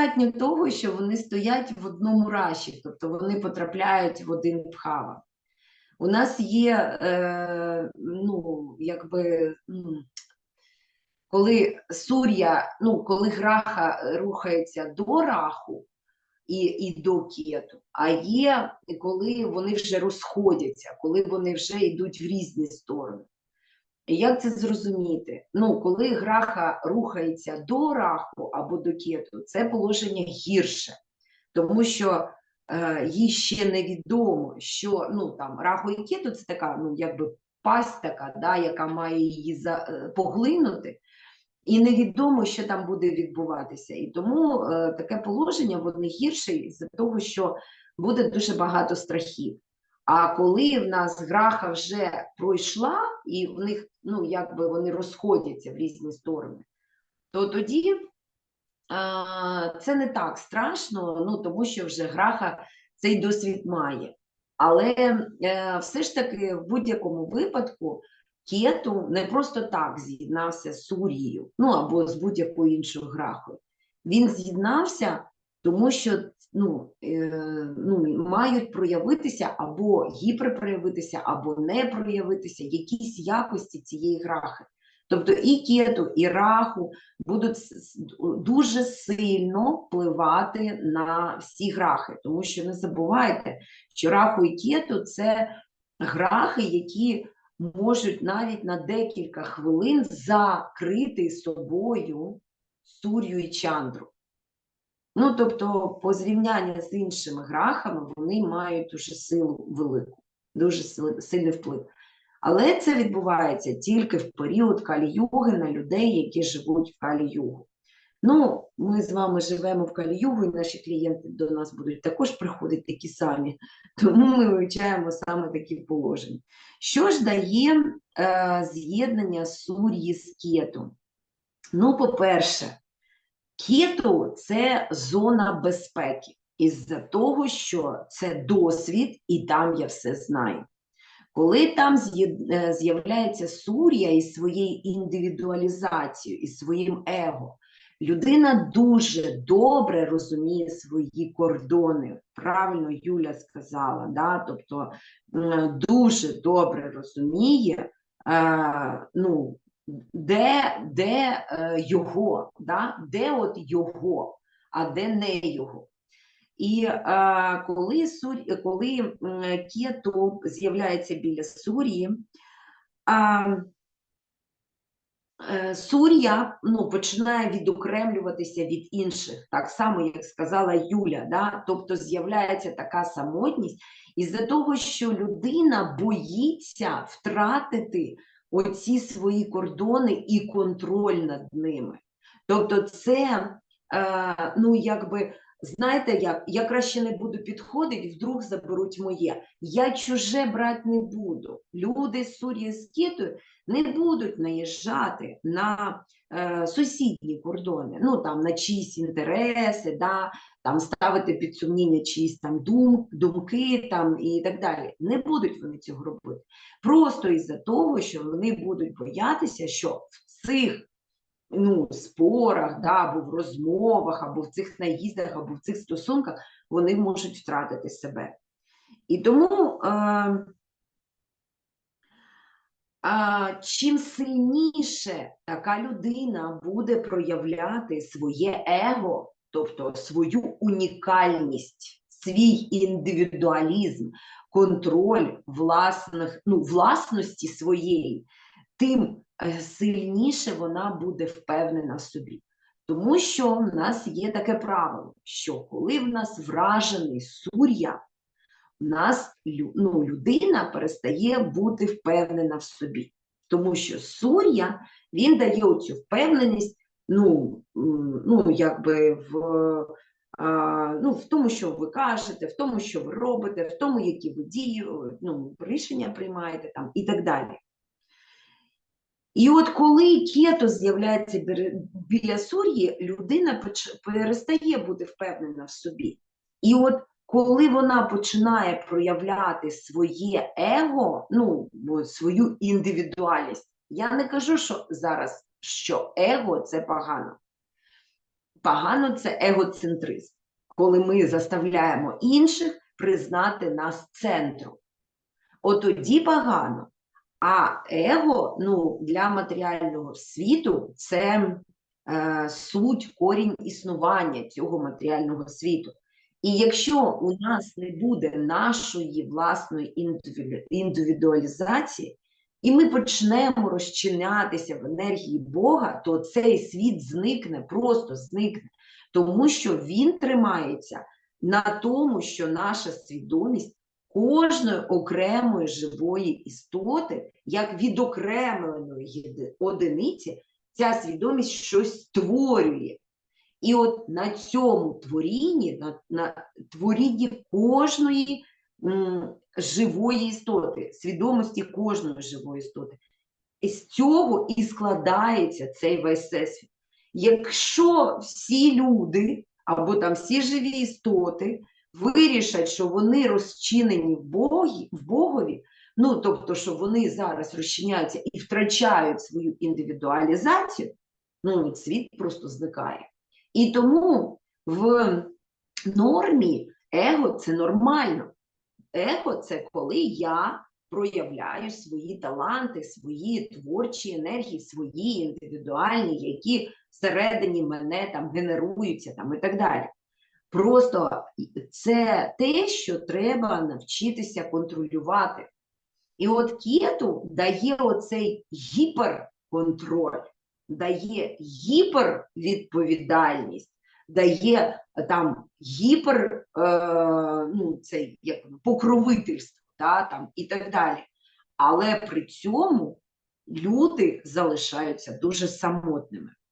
достатньо того, що вони стоять в одному раші, тобто вони потрапляють в один пхава. У нас є, е, ну, якби, коли сур'я, ну, коли граха рухається до раху і, і до кету, а є, коли вони вже розходяться, коли вони вже йдуть в різні сторони. Як це зрозуміти? Ну, коли граха рухається до раху або до кету, це положення гірше, тому що е, їй ще невідомо, що ну там раху і кету це така, ну якби пасть така, да, яка має її за, е, поглинути, і невідомо, що там буде відбуватися. І тому е, таке положення воно гірше з-за того, що буде дуже багато страхів. А коли в нас граха вже пройшла, і в них, ну, якби вони розходяться в різні сторони, то тоді а, це не так страшно, ну, тому що вже граха цей досвід має. Але е, все ж таки в будь-якому випадку кету не просто так з'єднався з Сурією, ну або з будь-якою іншою грахою. Він з'єднався, тому що ну, е, ну, мають проявитися або гіперпроявитися, або не проявитися якісь якості цієї грахи. Тобто і кету, і раху будуть дуже сильно впливати на всі грахи, тому що не забувайте, що раху і кету це грахи, які можуть навіть на декілька хвилин закрити собою сур'ю і чандру. Ну, тобто, по зрівнянні з іншими грахами, вони мають дуже силу велику, дуже сильний вплив. Але це відбувається тільки в період калі-юги на людей, які живуть в калі-югу. Ну, ми з вами живемо в калі-югу, і наші клієнти до нас будуть також приходити такі самі, тому ми вивчаємо саме такі положення. Що ж дає е, з'єднання сур'ї з кету? Ну, по-перше, Кету це зона безпеки, із-за того, що це досвід, і там я все знаю. Коли там е, з'являється сур'я із своєю індивідуалізацією, із своїм его, людина дуже добре розуміє свої кордони. Правильно Юля сказала, да? тобто дуже добре розуміє, е, ну, де, де е, його, да? де от його, а де не його. І е, коли, сурь, коли кету з'являється біля сур'ї, е, сур'я ну, починає відокремлюватися від інших, так само, як сказала Юля, да? тобто з'являється така самотність із-за того, що людина боїться втратити оці свої кордони і контроль над ними. Тобто, це, е, ну, якби, знаєте, як я краще не буду підходити, вдруг заберуть моє. Я чуже брати не буду. Люди з Сурії з Кітою не будуть наїжджати на е, сусідні кордони, ну там на чиїсь інтереси, да, там ставити під сумніння чиїсь там дум, думки там і так далі. Не будуть вони цього робити. Просто із-за того, що вони будуть боятися, що в цих ну, спорах, да, або в розмовах, або в цих наїздах, або в цих стосунках вони можуть втратити себе. І тому е, а, чим сильніше така людина буде проявляти своє его, тобто свою унікальність, свій індивідуалізм, контроль власних, ну, власності своєї, тим е, сильніше вона буде впевнена в собі. Тому що в нас є таке правило, що коли в нас вражений сур'я, в нас ну, людина перестає бути впевнена в собі. Тому що сур'я він дає оцю впевненість, ну, ну якби в, а, ну, в тому, що ви кажете, в тому, що ви робите, в тому, які ви дії, ну, рішення приймаєте там, і так далі. І от коли кето з'являється біля- сур'ї, людина перестає бути впевнена в собі. І от коли вона починає проявляти своє его, ну, свою індивідуальність, я не кажу, що зараз що его це погано. погано це егоцентризм, коли ми заставляємо інших признати нас центром. От тоді погано. А его ну, для матеріального світу це е, суть, корінь існування цього матеріального світу. І якщо у нас не буде нашої власної індивідуалізації, і ми почнемо розчинятися в енергії Бога, то цей світ зникне, просто зникне, тому що він тримається на тому, що наша свідомість кожної окремої живої істоти, як відокремленої одиниці, ця свідомість щось створює. І от на цьому творінні, на, на творінні кожної м, живої істоти, свідомості кожної живої істоти, з цього і складається цей весь всесвіт. Якщо всі люди або там всі живі істоти вирішать, що вони розчинені в Богі, в Богові, ну тобто, що вони зараз розчиняються і втрачають свою індивідуалізацію, ну світ просто зникає. І тому в нормі его це нормально. Его це коли я проявляю свої таланти, свої творчі енергії, свої індивідуальні, які всередині мене там генеруються там, і так далі. Просто це те, що треба навчитися контролювати. І от кету дає оцей гіперконтроль, дає гіпервідповідальність, дає там гіпер е, ну, цей, як, покровительство та, там, і так далі. Але при цьому люди залишаються дуже самотними.